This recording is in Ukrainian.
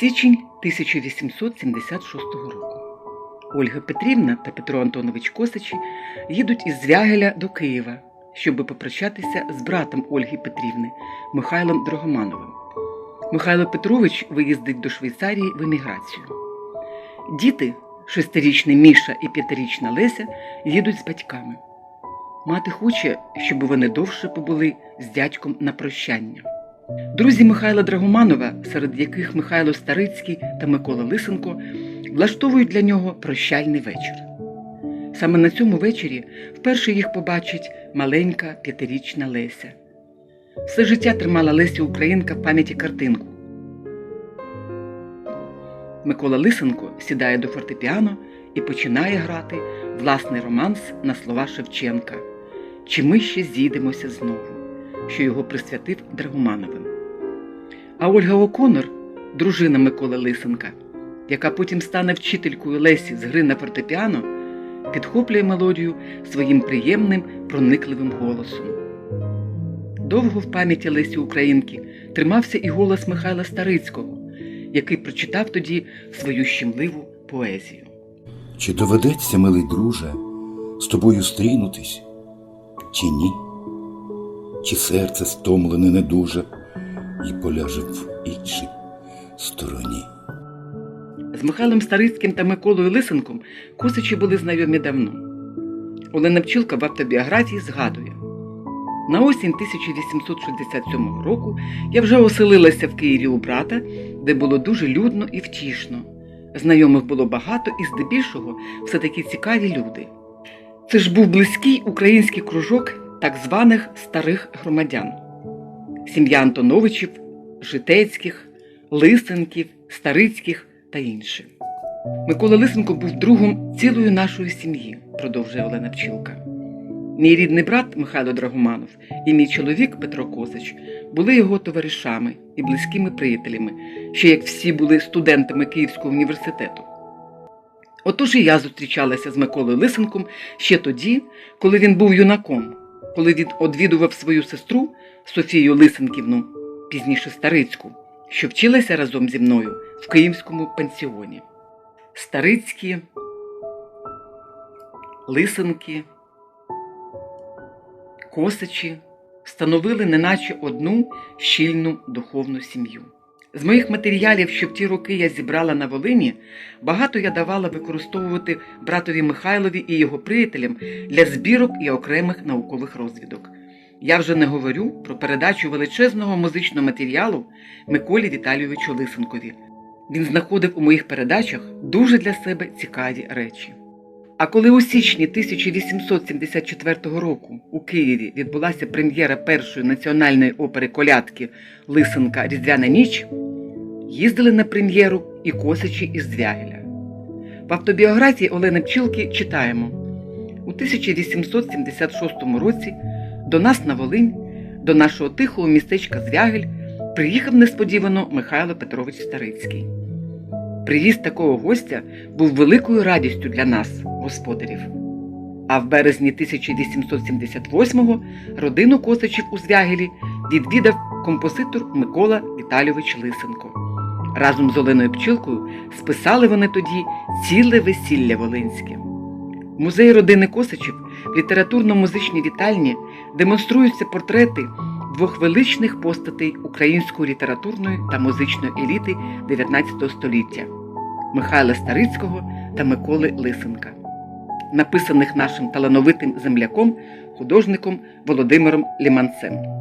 Січень 1876 року. Ольга Петрівна та Петро Антонович Косачі їдуть із Звягеля до Києва, щоб попрощатися з братом Ольги Петрівни Михайлом Дрогомановим. Михайло Петрович виїздить до Швейцарії в еміграцію. Діти, шестирічний Міша і п'ятирічна Леся, їдуть з батьками. Мати хоче, щоб вони довше побули з дядьком на прощання. Друзі Михайла Драгоманова, серед яких Михайло Старицький та Микола Лисенко, влаштовують для нього прощальний вечір. Саме на цьому вечорі вперше їх побачить маленька п'ятирічна Леся. Все життя тримала Леся Українка в пам'яті картинку. Микола Лисенко сідає до фортепіано і починає грати власний романс на слова Шевченка Чи ми ще зійдемося знову, що його присвятив Драгомановим. А Ольга Оконор, дружина Миколи Лисенка, яка потім стане вчителькою Лесі з гри на фортепіано, підхоплює мелодію своїм приємним, проникливим голосом. Довго в пам'яті Лесі Українки тримався і голос Михайла Старицького, який прочитав тоді свою щемливу поезію. Чи доведеться, милий друже, з тобою стрінутись, чи ні? Чи серце стомлене не дуже і поляже в іншій стороні? З Михайлом Старицьким та Миколою Лисенком Косичі були знайомі давно. Олена Пчілка в автобіографії згадує: на осінь 1867 року я вже оселилася в Києві у брата, де було дуже людно і втішно. Знайомих було багато і здебільшого все таки цікаві люди. Це ж був близький український кружок так званих старих громадян. Сім'я Антоновичів, Житецьких, Лисенків, Старицьких та інші. Микола Лисенко був другом цілої нашої сім'ї, продовжує Олена Пчілка. Мій рідний брат Михайло Драгоманов і мій чоловік Петро Козач були його товаришами і близькими приятелями, ще як всі були студентами Київського університету. Отож і я зустрічалася з Миколою Лисенком ще тоді, коли він був юнаком, коли він одвідував свою сестру Софію Лисенківну, пізніше Старицьку, що вчилася разом зі мною в Київському пансіоні. Старицькі, Лисенки, Косачі становили неначе одну щільну духовну сім'ю. З моїх матеріалів, що в ті роки я зібрала на Волині, багато я давала використовувати братові Михайлові і його приятелям для збірок і окремих наукових розвідок. Я вже не говорю про передачу величезного музичного матеріалу Миколі Віталійовичу Лисенкові. Він знаходив у моїх передачах дуже для себе цікаві речі. А коли у січні 1874 року у Києві відбулася прем'єра першої національної опери колядки Лисенка Різдвяна ніч, їздили на прем'єру і косачі із Звягеля. В автобіографії Олени Пчілки читаємо: у 1876 році до нас на Волинь, до нашого тихого містечка Звягель, приїхав несподівано Михайло Петрович Старицький. Приїзд такого гостя був великою радістю для нас, господарів. А в березні 1878-го родину Косачів у Звягелі відвідав композитор Микола Віталійович Лисенко. Разом з Оленою Пчілкою списали вони тоді ціле весілля Волинське. В музеї родини Косачів в літературно-музичній вітальні демонструються портрети двох величних постатей української літературної та музичної еліти 19 століття Михайла Старицького та Миколи Лисенка, написаних нашим талановитим земляком, художником Володимиром Ліманцем.